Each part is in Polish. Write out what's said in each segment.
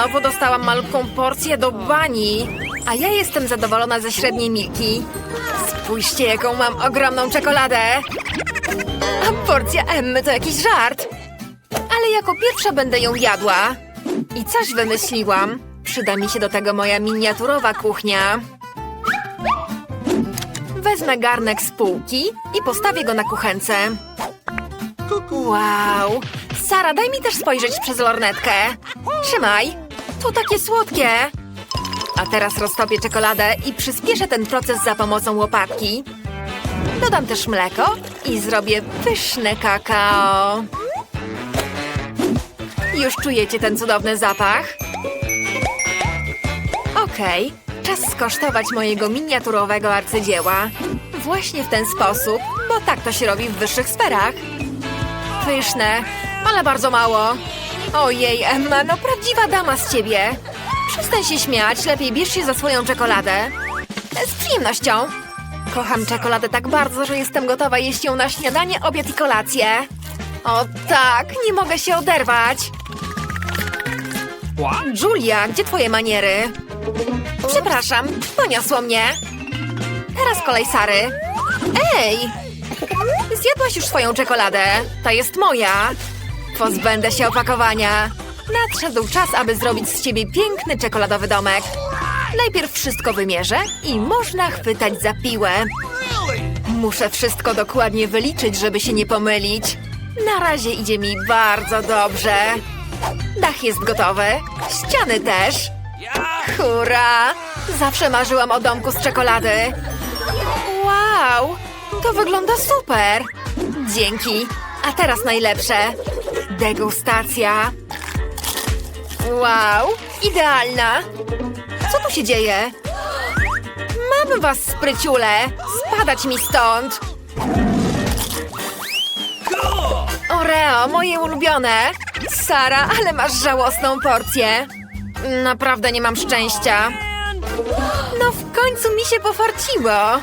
znowu dostałam malutką porcję do bani. A ja jestem zadowolona ze średniej Milki. Spójrzcie, jaką mam ogromną czekoladę. A porcja Emmy to jakiś żart. Ale jako pierwsza będę ją jadła. I coś wymyśliłam. Przyda mi się do tego moja miniaturowa kuchnia. Wezmę garnek z półki i postawię go na kuchence. Wow! Sara, daj mi też spojrzeć przez lornetkę. Trzymaj. To takie słodkie. A teraz roztopię czekoladę i przyspieszę ten proces za pomocą łopatki. Dodam też mleko i zrobię pyszne kakao. Już czujecie ten cudowny zapach? Okej, czas skosztować mojego miniaturowego arcydzieła. Właśnie w ten sposób, bo tak to się robi w wyższych sferach. Pyszne, ale bardzo mało. Ojej, Emma, no prawdziwa dama z ciebie. Przestań się śmiać, lepiej bierz się za swoją czekoladę. Z przyjemnością. Kocham czekoladę tak bardzo, że jestem gotowa jeść ją na śniadanie, obiad i kolację. O tak, nie mogę się oderwać. Julia, gdzie twoje maniery? Przepraszam, poniosło mnie. Teraz kolej Sary. Ej! Zjadłaś już swoją czekoladę. Ta jest moja. Pozbędę się opakowania. Nadszedł czas, aby zrobić z ciebie piękny czekoladowy domek. Najpierw wszystko wymierzę i można chwytać za piłę. Muszę wszystko dokładnie wyliczyć, żeby się nie pomylić. Na razie idzie mi bardzo dobrze. Dach jest gotowy, ściany też. Hurra! Zawsze marzyłam o domku z czekolady. Wow! To wygląda super! Dzięki! A teraz najlepsze. Degustacja. Wow! Idealna! Co tu się dzieje? Mam was, spryciule! Spadać mi stąd! Oreo, moje ulubione! Sara, ale masz żałosną porcję. Naprawdę nie mam szczęścia. No w końcu mi się pofarciło.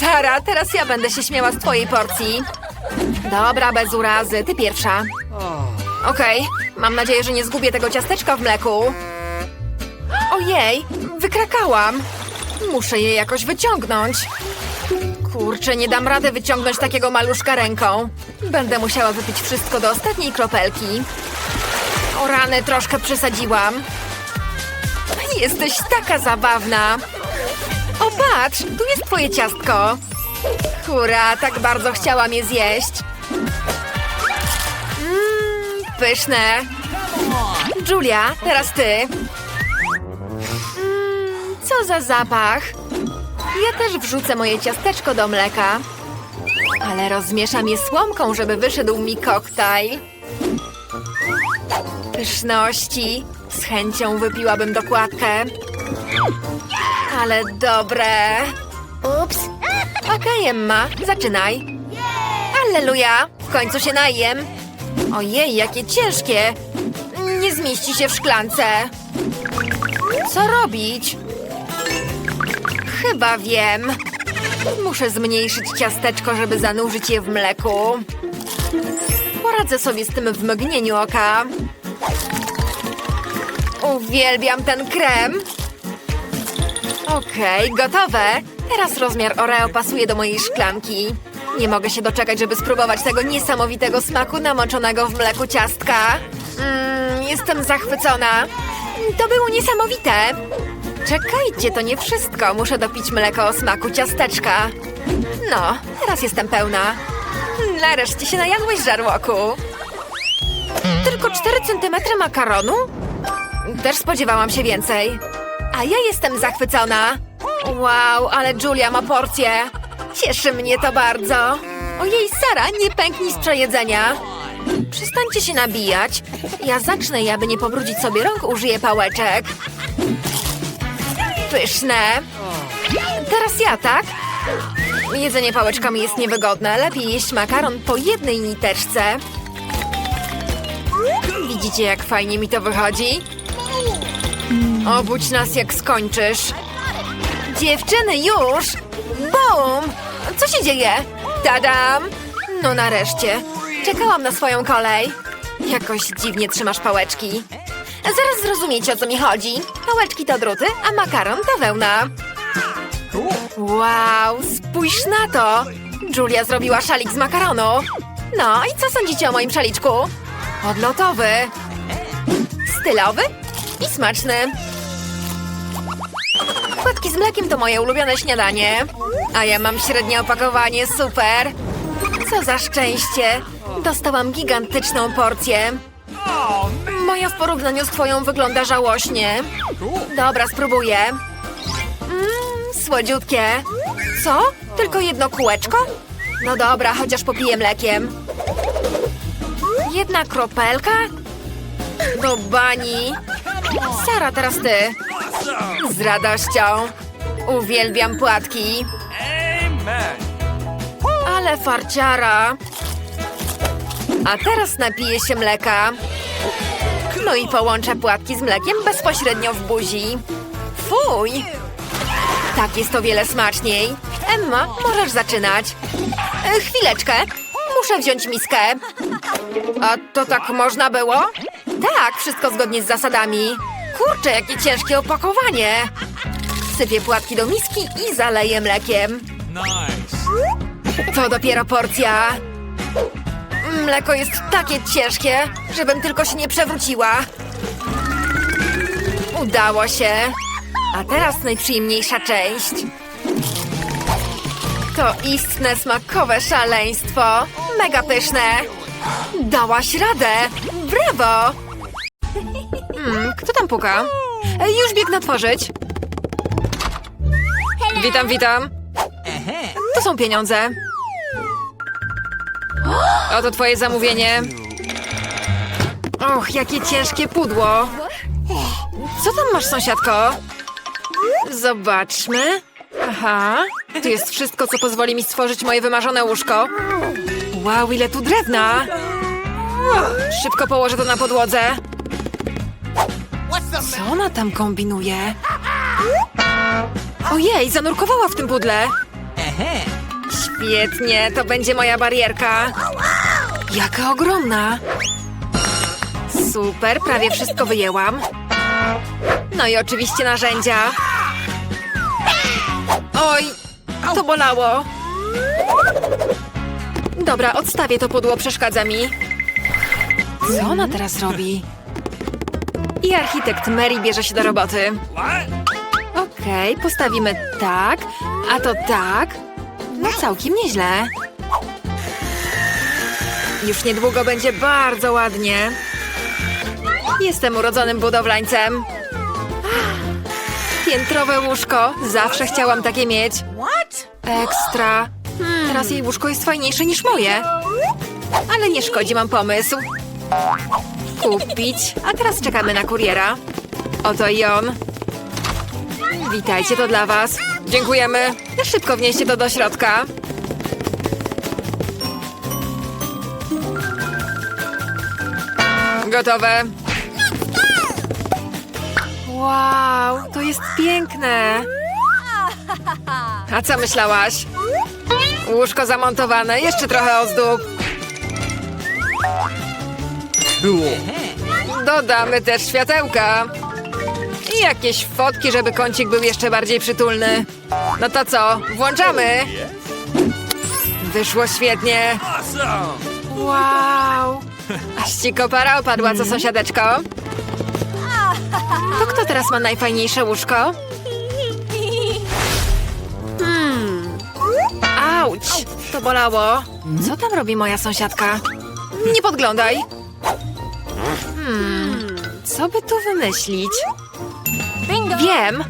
Sara, teraz ja będę się śmiała z twojej porcji. Dobra, bez urazy, ty pierwsza. Okej, mam nadzieję, że nie zgubię tego ciasteczka w mleku. Ojej, wykrakałam. Muszę je jakoś wyciągnąć. Kurczę, nie dam rady wyciągnąć takiego maluszka ręką. Będę musiała wypić wszystko do ostatniej kropelki. O rany, troszkę przesadziłam. Jesteś taka zabawna. O, patrz, tu jest twoje ciastko. Hurra, tak bardzo chciałam je zjeść. Pyszne. Julia, teraz ty. Mmm, co za zapach. Ja też wrzucę moje ciasteczko do mleka. Ale rozmieszam je słomką, żeby wyszedł mi koktajl. Pyszności. Z chęcią wypiłabym dokładkę. Ale dobre. Ups. Okej, Emma, zaczynaj. Alleluja, w końcu się najem. Ojej, jakie ciężkie. Nie zmieści się w szklance. Co robić? Chyba wiem. Muszę zmniejszyć ciasteczko, żeby zanurzyć je w mleku. Poradzę sobie z tym w mgnieniu oka. Uwielbiam ten krem. Okej, gotowe. Teraz rozmiar Oreo pasuje do mojej szklanki. Nie mogę się doczekać, żeby spróbować tego niesamowitego smaku namoczonego w mleku ciastka. Mmm, jestem zachwycona. To było niesamowite. Czekajcie, to nie wszystko. Muszę dopić mleko o smaku ciasteczka. No, teraz jestem pełna. Nareszcie się najadłeś, żarłoku. Tylko 4 centymetry makaronu? Też spodziewałam się więcej. A ja jestem zachwycona. Wow, ale Julia ma porcję. Cieszy mnie to bardzo. Ojej, Sara, nie pęknij z przejedzenia. Przestańcie się nabijać. Ja zacznę i aby nie pobrudzić sobie rąk, użyję pałeczek. Pyszne. Teraz ja, tak? Jedzenie pałeczkami jest niewygodne. Lepiej jeść makaron po jednej niteczce. Widzicie, jak fajnie mi to wychodzi? Obudź nas, jak skończysz. Dziewczyny, już! Bum! Co się dzieje? Tadam! No nareszcie. Czekałam na swoją kolej. Jakoś dziwnie trzymasz pałeczki. Zaraz zrozumiecie, o co mi chodzi. Pałeczki to druty, a makaron to wełna. Wow, spójrz na to! Julia zrobiła szalik z makaronu. No i co sądzicie o moim szaliczku? Odlotowy. Stylowy i smaczny. Płatki z mlekiem to moje ulubione śniadanie. A ja mam średnie opakowanie, super. Co za szczęście. Dostałam gigantyczną porcję. Moja w porównaniu z twoją wygląda żałośnie. Dobra, spróbuję. Mmm, słodziutkie. Co? Tylko jedno kółeczko? No dobra, chociaż popiję mlekiem. Jedna kropelka? Do bani. Sara, teraz ty. Z radością. Uwielbiam płatki. Ale farciara. A teraz napiję się mleka. No i połączę płatki z mlekiem bezpośrednio w buzi. Fuj! Tak jest o wiele smaczniej. Emma, możesz zaczynać. E, chwileczkę. Muszę wziąć miskę. A to tak można było? Tak, wszystko zgodnie z zasadami. Kurczę, jakie ciężkie opakowanie. Sypię płatki do miski i zaleję mlekiem. Nice. To dopiero porcja. Mleko jest takie ciężkie, żebym tylko się nie przewróciła. Udało się. A teraz najprzyjemniejsza część. To istne smakowe szaleństwo. Mega pyszne. Dałaś radę. Brawo. Hmm, kto tam puka? E, Już biegnę otworzyć. Witam, witam. To są pieniądze. Oto twoje zamówienie. Och, jakie ciężkie pudło. Co tam masz, sąsiadko? Zobaczmy. Aha, tu jest wszystko, co pozwoli mi stworzyć moje wymarzone łóżko. Wow, ile tu drewna! Szybko położę to na podłodze. Co ona tam kombinuje? Ojej, zanurkowała w tym pudle. Świetnie, to będzie moja barierka. Jaka ogromna. Super, prawie wszystko wyjęłam. No i oczywiście narzędzia. Oj, to bolało. Dobra, odstawię to pudło, przeszkadza mi. Co ona teraz robi? I architekt Mary bierze się do roboty. Okej, postawimy tak, a to tak. No całkiem nieźle. Już niedługo będzie bardzo ładnie. Jestem urodzonym budowlańcem. Piętrowe łóżko. Zawsze chciałam takie mieć. Ekstra. Teraz jej łóżko jest fajniejsze niż moje. Ale nie szkodzi, mam pomysł. Kupić. A teraz czekamy na kuriera. Oto i on. Witajcie, to dla was. Dziękujemy. Szybko wnieście to do środka. Gotowe. Wow, to jest piękne. A co myślałaś? Łóżko zamontowane, jeszcze trochę ozdób. Dodamy też światełka. I jakieś fotki, żeby kącik był jeszcze bardziej przytulny. No to co, włączamy? Wyszło świetnie. Wow! Aż ci kopara opadła, co sąsiadeczko? To kto teraz ma najfajniejsze łóżko? Hmm. Auć! To bolało. Co tam robi moja sąsiadka? Nie podglądaj. Hmm. Co by tu wymyślić? Wiem!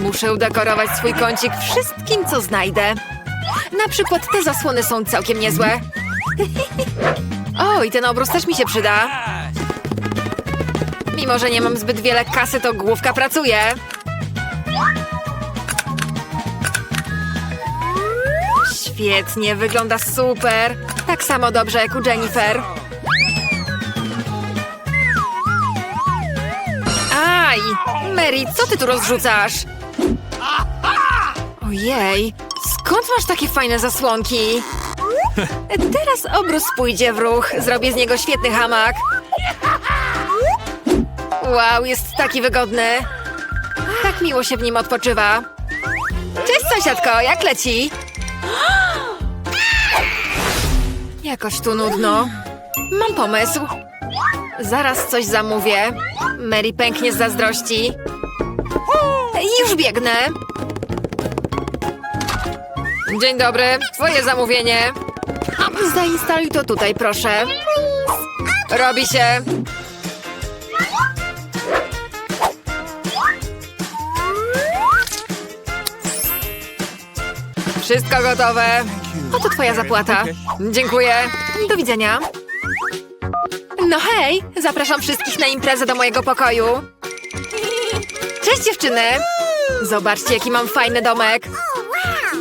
Muszę udekorować swój kącik wszystkim, co znajdę. Na przykład te zasłony są całkiem niezłe. O, i ten obrus też mi się przyda. Mimo, że nie mam zbyt wiele kasy, to główka pracuje. Świetnie, wygląda super. Tak samo dobrze jak u Jennifer. Mary, co ty tu rozrzucasz? Ojej, skąd masz takie fajne zasłonki? Teraz obrus pójdzie w ruch. Zrobię z niego świetny hamak. Wow, jest taki wygodny. Tak miło się w nim odpoczywa. Cześć sąsiadko, jak leci? Jakoś tu nudno. Mam pomysł. Zaraz coś zamówię. Mary pęknie z zazdrości. Już biegnę. Dzień dobry, twoje zamówienie. Zainstaluj to tutaj, proszę. Robi się. Wszystko gotowe. Oto twoja zapłata. Dziękuję. Do widzenia. No hej, zapraszam wszystkich na imprezę do mojego pokoju. Cześć dziewczyny. Zobaczcie, jaki mam fajny domek.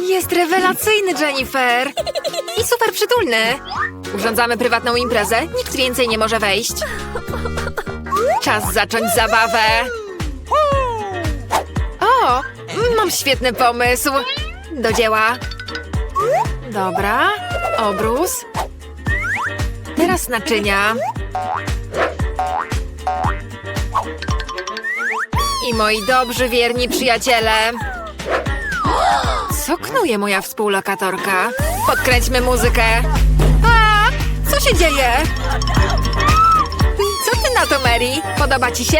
Jest rewelacyjny, Jennifer. I super przytulny. Urządzamy prywatną imprezę. Nikt więcej nie może wejść. Czas zacząć zabawę. O, mam świetny pomysł. Do dzieła. Dobra, obrus. Teraz naczynia. I moi dobrzy, wierni przyjaciele. Co knuje moja współlokatorka? Podkręćmy muzykę. A, co się dzieje? Co ty na to, Mary? Podoba ci się?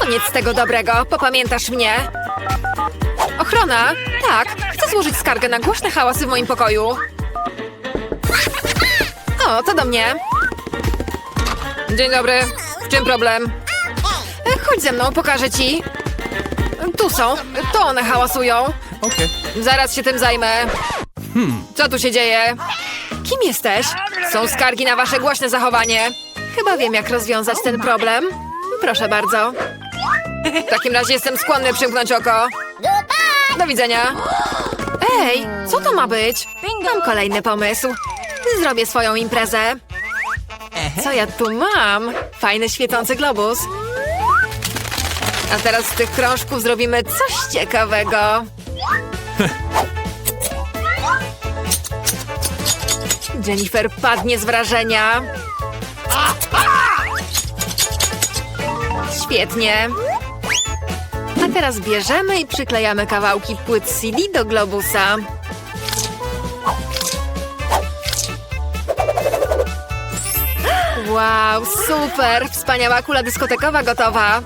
Koniec tego dobrego, popamiętasz mnie. Ochrona? Tak, chcę złożyć skargę na głośne hałasy w moim pokoju. O, to do mnie. Dzień dobry. W czym problem? E, Chodź ze mną, pokażę ci. Tu są. To one hałasują. Okay. Zaraz się tym zajmę. Co tu się dzieje? Kim jesteś? Są skargi na wasze głośne zachowanie. Chyba wiem, jak rozwiązać ten problem. Proszę bardzo. W takim razie jestem skłonny przymknąć oko. Do widzenia. Ej, co to ma być? Mam kolejny pomysł. Zrobię swoją imprezę. Co ja tu mam? Fajny świecący globus. A teraz z tych krążków zrobimy coś ciekawego. Jennifer padnie z wrażenia. Świetnie. A teraz bierzemy i przyklejamy kawałki płyt CD do globusa. Wow, super! Wspaniała kula dyskotekowa gotowa.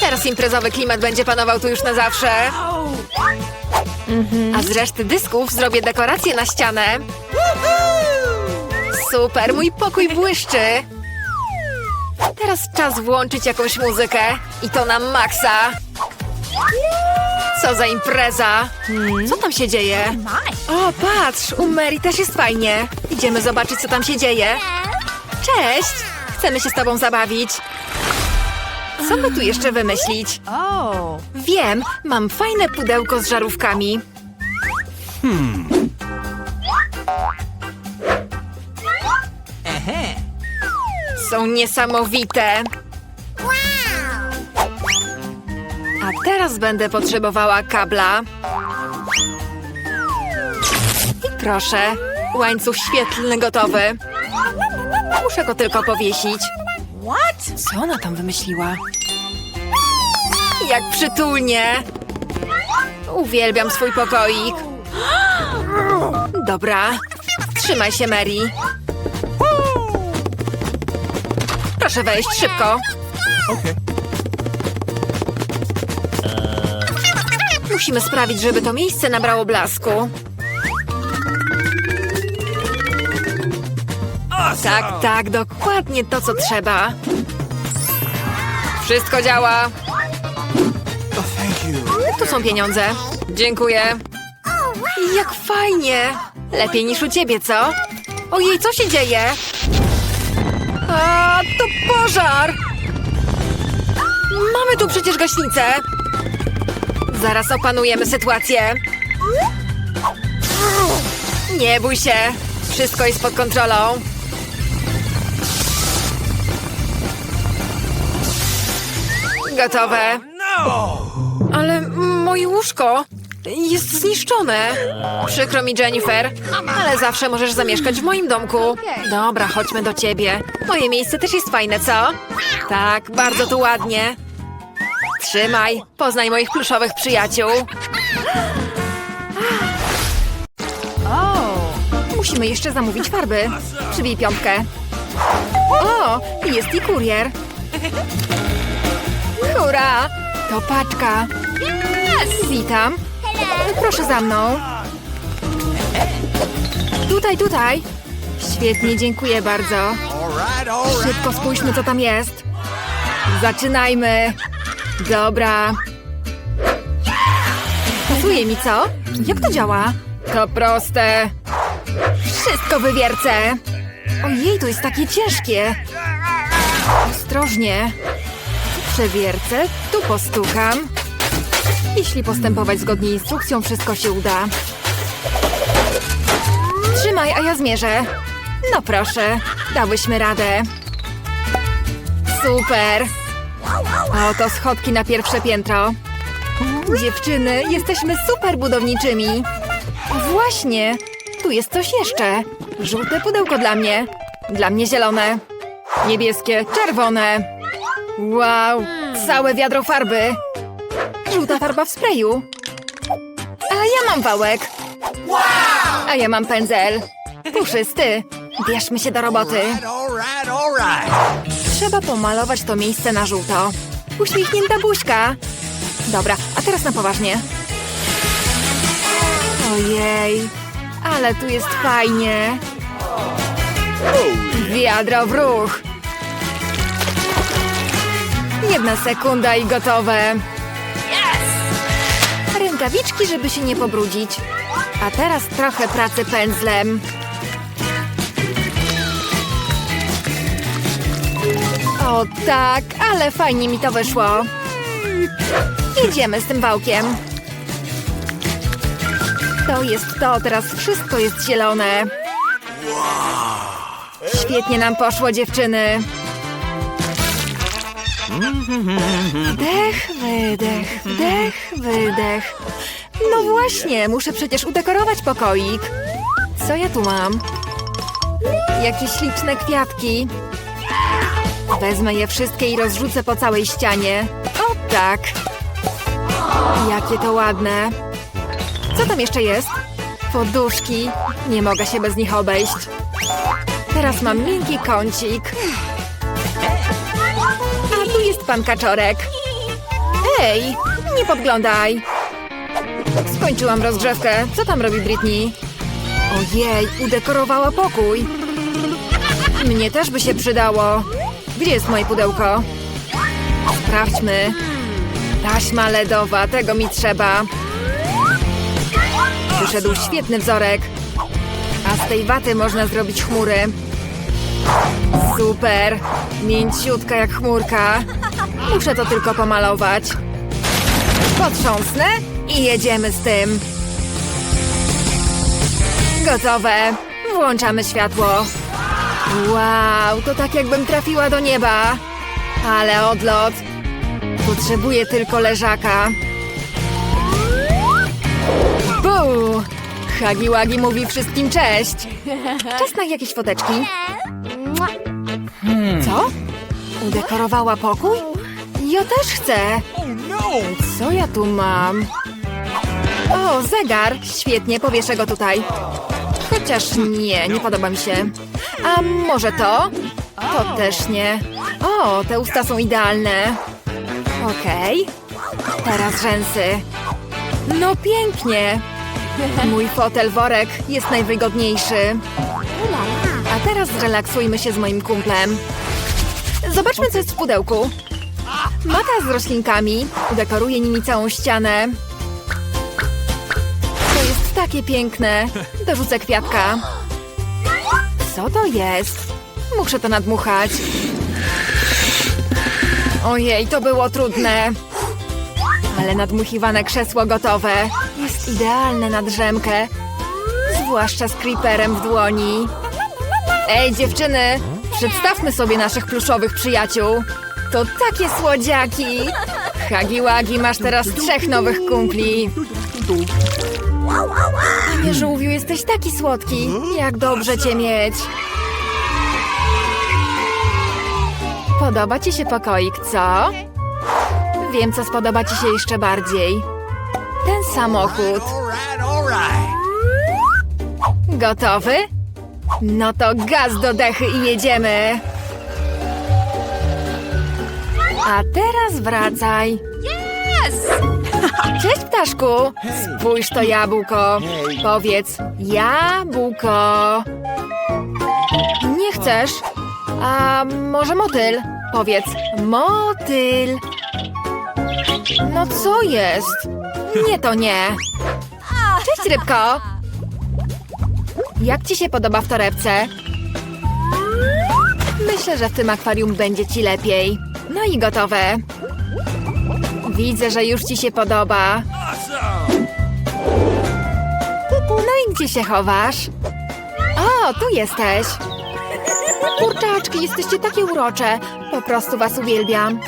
Teraz imprezowy klimat będzie panował tu już na zawsze. A z reszty dysków zrobię dekorację na ścianę. Super, mój pokój błyszczy. Teraz czas włączyć jakąś muzykę. I to na maksa. Co za impreza. Co tam się dzieje? O, patrz, u Mary też jest fajnie. Idziemy zobaczyć, co tam się dzieje. Cześć! Chcemy się z tobą zabawić. Co by tu jeszcze wymyślić? Wiem, mam fajne pudełko z żarówkami. Są niesamowite. A teraz będę potrzebowała kabla. I proszę, łańcuch świetlny gotowy. Muszę go tylko powiesić. What? Co ona tam wymyśliła? Jak przytulnie! Uwielbiam swój pokoik. Dobra, trzymaj się, Mary. Proszę wejść szybko. Okay. Musimy sprawić, żeby to miejsce nabrało blasku. Tak, tak, dokładnie to, co trzeba. Wszystko działa. Oh. Tu są pieniądze. Dziękuję. Jak fajnie. Lepiej niż u ciebie, co? Ojej, co się dzieje? A, to pożar! Mamy tu przecież gaśnicę. Zaraz opanujemy sytuację. Nie bój się. Wszystko jest pod kontrolą. Gotowe. Ale moje łóżko. Jest zniszczone. Przykro mi, Jennifer, ale zawsze możesz zamieszkać w moim domku. Dobra, chodźmy do ciebie. Moje miejsce też jest fajne, co? Tak, bardzo tu ładnie. Trzymaj, poznaj moich pluszowych przyjaciół. Musimy jeszcze zamówić farby. Przybij piątkę. O, jest i kurier. Hurra! To paczka. Witam. Proszę za mną. Tutaj, tutaj. Świetnie, dziękuję bardzo. Szybko spójrzmy, co tam jest. Zaczynajmy. Dobra. Pasuje mi, co? Jak to działa? To proste. Wszystko wywiercę. Ojej, to jest takie ciężkie. Ostrożnie. Przewiercę, tu postukam. Jeśli postępować zgodnie instrukcją, wszystko się uda. Trzymaj, a ja zmierzę. No proszę, dałyśmy radę. Super. Oto schodki na pierwsze piętro. Dziewczyny, jesteśmy super budowniczymi. Właśnie, tu jest coś jeszcze. Żółte pudełko dla mnie. Dla mnie zielone. Niebieskie, czerwone. Wow, całe wiadro farby. Żółta farba w sprayu. A ja mam wałek. A ja mam pędzel. Puszysty. Bierzmy się do roboty. Trzeba pomalować to miejsce na żółto. Uśmiechnięta buźka. Dobra, a teraz na poważnie. Ojej, ale tu jest fajnie. Wiadro w ruch. Jedna sekunda i gotowe. Rękawiczki, żeby się nie pobrudzić. A teraz trochę pracy pędzlem. O tak, ale fajnie mi to wyszło. Jedziemy z tym wałkiem. To jest to, teraz wszystko jest zielone. Świetnie nam poszło, dziewczyny. Wdech, wydech, wdech, wydech. No właśnie, muszę przecież udekorować pokoik. Co ja tu mam? Jakieś śliczne kwiatki. Wezmę je wszystkie i rozrzucę po całej ścianie. O tak! Jakie to ładne. Co tam jeszcze jest? Poduszki. Nie mogę się bez nich obejść. Teraz mam miękki kącik. Pan kaczorek. Ej, nie podglądaj. Skończyłam rozgrzewkę. Co tam robi Britney? Ojej, udekorowała pokój. Mnie też by się przydało. Gdzie jest moje pudełko? Sprawdźmy. Taśma ledowa, tego mi trzeba. Wyszedł świetny wzorek. A z tej waty można zrobić chmury. Super. Mięciutka jak chmurka. Muszę to tylko pomalować. Potrząsnę i jedziemy z tym. Gotowe. Włączamy światło. Wow, to tak jakbym trafiła do nieba. Ale odlot. Potrzebuję tylko leżaka. Buu! Hagi Wagi mówi wszystkim cześć. Czas na jakieś foteczki. Co? Udekorowała pokój? Ja też chcę. Co ja tu mam? O, zegar. Świetnie, powieszę go tutaj. Chociaż nie, nie podoba mi się. A może to? To też nie. O, te usta są idealne. Okej. Teraz rzęsy. No pięknie. Mój fotel worek jest najwygodniejszy. A teraz zrelaksujmy się z moim kumplem. Zobaczmy, co jest w pudełku. Mata z roślinkami. Dekoruję nimi całą ścianę. To jest takie piękne. Dorzucę kwiatka. Co to jest? Muszę to nadmuchać. Ojej, to było trudne. Ale nadmuchiwane krzesło gotowe. Jest idealne na drzemkę. Zwłaszcza z creeperem w dłoni. Ej, dziewczyny! Przedstawmy sobie naszych pluszowych przyjaciół. To takie słodziaki! Hagi Wagi, masz teraz trzech nowych kumpli. Panie żółwiu, jesteś taki słodki. Jak dobrze cię mieć. Podoba ci się pokoik, co? Wiem, co spodoba ci się jeszcze bardziej. Ten samochód. Gotowy? No to gaz do dechy i jedziemy. A teraz wracaj. Yes! Cześć, ptaszku. Spójrz to jabłko. Powiedz jabłko. Nie chcesz? A może motyl? Powiedz motyl. No co jest? Nie to nie. Cześć, rybko. Jak ci się podoba w torebce? Myślę, że w tym akwarium będzie ci lepiej. No i gotowe. Widzę, że już ci się podoba. No i gdzie się chowasz? O, tu jesteś. Kurczaczki, jesteście takie urocze. Po prostu was uwielbiam.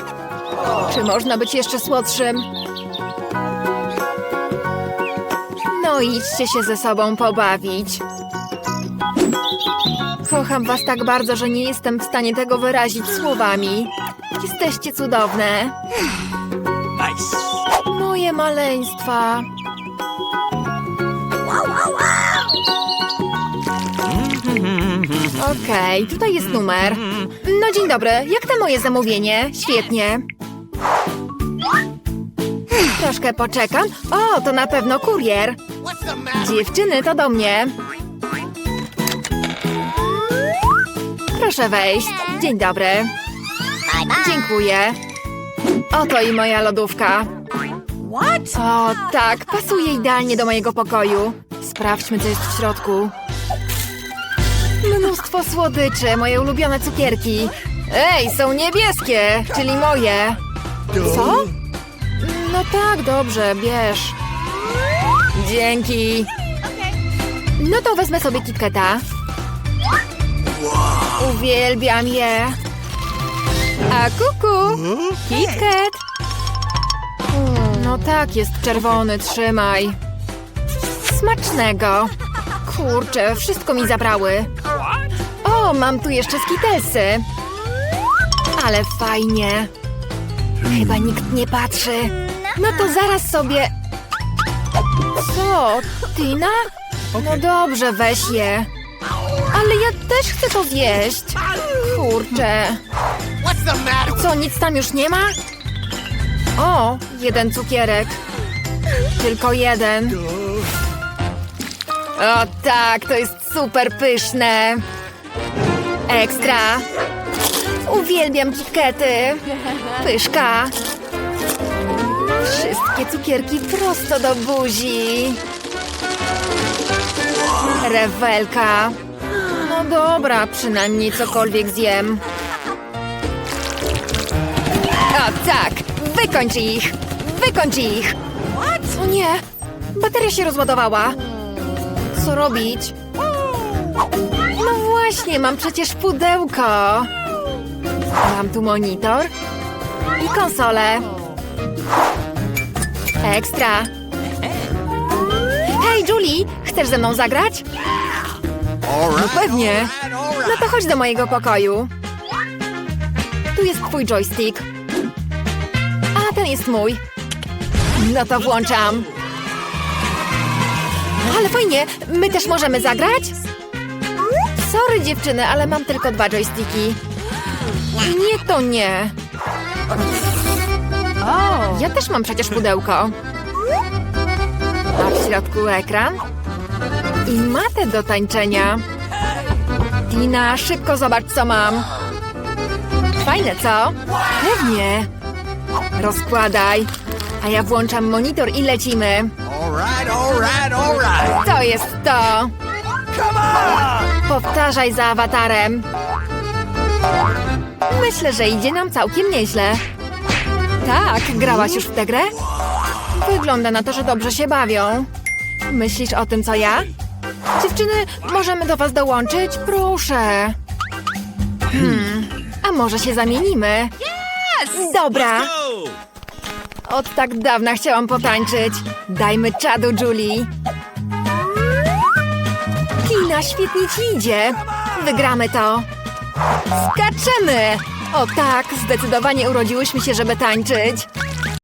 Czy można być jeszcze słodszym? No idźcie się ze sobą pobawić. Kocham was tak bardzo, że nie jestem w stanie tego wyrazić słowami. Jesteście cudowne. Nice. Moje maleństwa. Okej, tutaj jest numer. No dzień dobry, jak to moje zamówienie? Świetnie. Troszkę poczekam. O, to na pewno kurier. Dziewczyny, to do mnie. Proszę wejść. Dzień dobry. Dziękuję. Oto i moja lodówka. What? O, tak, pasuje idealnie do mojego pokoju. Sprawdźmy, co jest w środku. Mnóstwo słodyczy, moje ulubione cukierki. Ej, są niebieskie, czyli moje. Co? No tak, dobrze, bierz. Dzięki. No to wezmę sobie KitKata. Uwielbiam je. A kuku, KitKat. No tak, jest czerwony, trzymaj. Smacznego. Kurczę, wszystko mi zabrały. O, mam tu jeszcze skitelsy. Ale fajnie. Chyba nikt nie patrzy. No to zaraz sobie... Co? Tina? No dobrze, weź je. Ale ja też chcę to zjeść. Kurczę. Co, nic tam już nie ma? O, jeden cukierek. Tylko jeden. O tak, to jest super pyszne. Ekstra. Uwielbiam kitkety. Pyszka. Wszystkie cukierki prosto do buzi. Rewelka. No dobra, przynajmniej cokolwiek zjem. O tak! Wykończ ich! Wykończ ich! O nie! Bateria się rozładowała. Co robić? No właśnie, mam przecież pudełko. Mam tu monitor i konsolę. Ekstra. Hej, Julie, chcesz ze mną zagrać? Right. pewnie. No to chodź do mojego pokoju. Tu jest twój joystick. A ten jest mój. No to włączam. Ale fajnie, my też możemy zagrać? Sorry dziewczyny, ale mam tylko dwa joysticki. Nie, to nie. Ja też mam przecież pudełko. A w środku ekran i matę do tańczenia. Tina, szybko zobacz, co mam. Fajne, co? Pewnie. Rozkładaj. A ja włączam monitor i lecimy. To jest to. Powtarzaj za awatarem. Myślę, że idzie nam całkiem nieźle. Tak, grałaś już w tę grę? Wygląda na to, że dobrze się bawią. Myślisz o tym, co ja? Dziewczyny, możemy do was dołączyć? Proszę. Hmm, a może się zamienimy? Dobra. Go. Od tak dawna chciałam potańczyć. Dajmy czadu, Julie. Tina, świetnie ci idzie. Wygramy to. Skaczemy! O tak, zdecydowanie urodziłyśmy się, żeby tańczyć.